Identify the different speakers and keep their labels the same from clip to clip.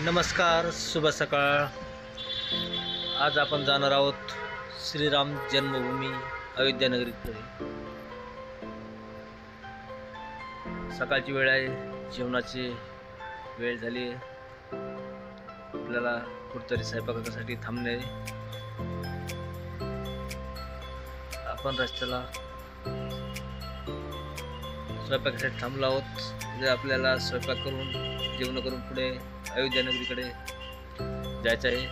Speaker 1: नमस्कार शुभ सकाळ. आज आपण जाणार आहोत श्रीराम जन्मभूमी अयोध्यानगरीकडे. सकाळची वेळ आहे जेवणाची वेळ झाली आहे. आपल्याला कुठतरी स्वयंपाकासाठी थांबणे आपण रस्त्याला स्वयंपाकासाठी थांबलो आहोत. उद्या आपल्याला स्वयंपाक करून जेवण करून पुढे अयोध्या नगरीकडे जायचं आहे.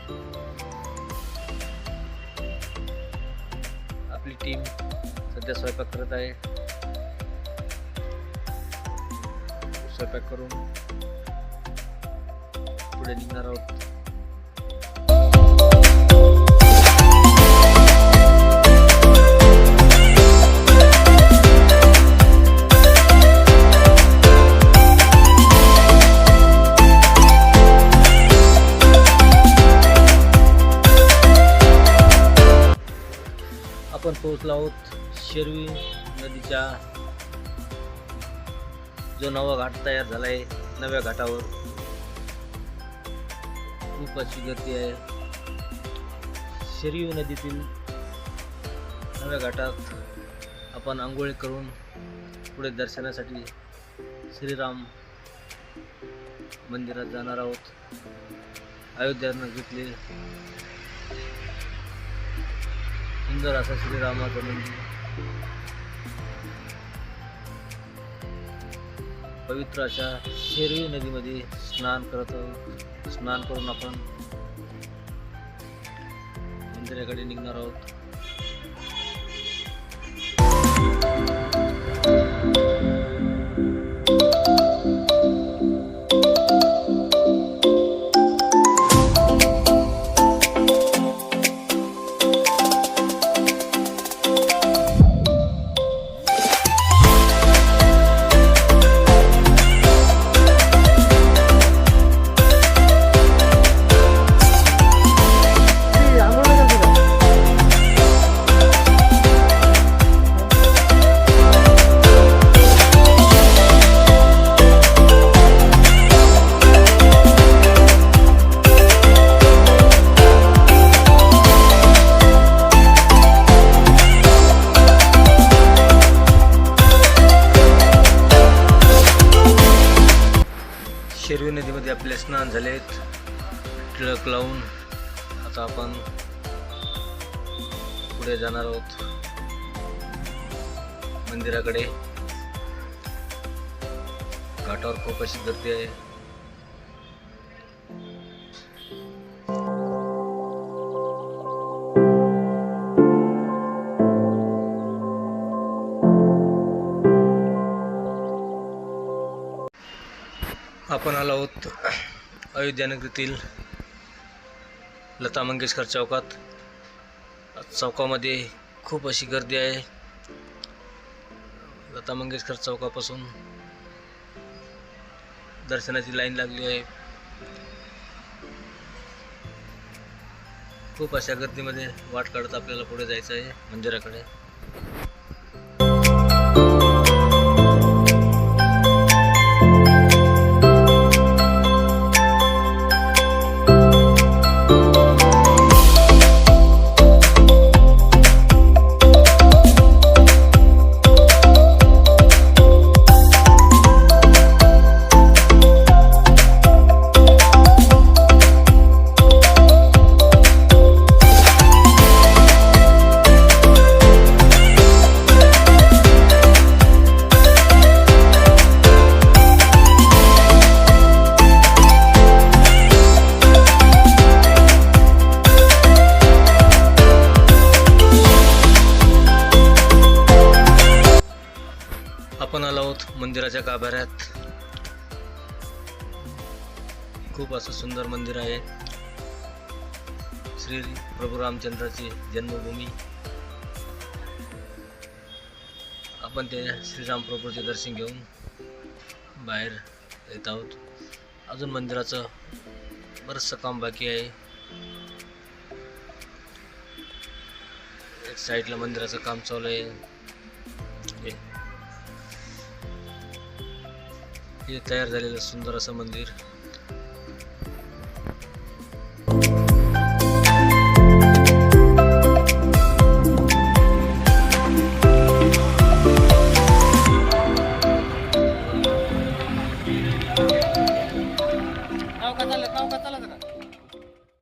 Speaker 1: आपली टीम सध्या स्वयंपाक करत आहे. स्वयंपाक करून पुढे निघणार आहोत. पोहोचलो आहोत शेरवी नदीच्या जो नवा घाट तयार झाला आहे नव्या घाटावर. खूप अशी गर्दी आहे. शेरवी नदीतील नव्या घाटात आपण आंघोळी करून पुढे दर्शनासाठी श्रीराम मंदिरात जाणार आहोत. अयोध्या नगरीतले सुंदर असा श्रीरामाचं मंदिर. पवित्र अशा शेरवी नदीमध्ये स्नान करत आहोत. स्नान करून आपण मंदिराकडे निघणार आहोत. शेरवी नदीमध्ये आपले स्नान झालेत. टिळक लावून आता आपण पुढे जाणार आहोत. मंदिराकडे. घाटावर खूप अशी गर्दी आहे. आपण आलो आहोत अयोध्यानगरीतील लता मंगेशकर चौकात. चौकामध्ये खूप अशी गर्दी आहे. लता मंगेशकर चौकापासून दर्शनाची लाईन लागली आहे. खूप अशा गर्दीमध्ये वाट काढत आपल्याला पुढे जायचं आहे मंदिराकडे. आहोत मंदिराच्या गाभाऱ्यात खूप असं सुंदर मंदिर आहे. श्री प्रभू रामचंद्राची जन्मभूमी. आपण ते श्रीराम प्रभूचे दर्शन घेऊन बाहेर येत आहोत. अजून मंदिराचं बरंचसं काम बाकी आहे. एक साईडला मंदिराचं काम चालू आहे. हे तयार झालेलं सुंदर असं मंदिर.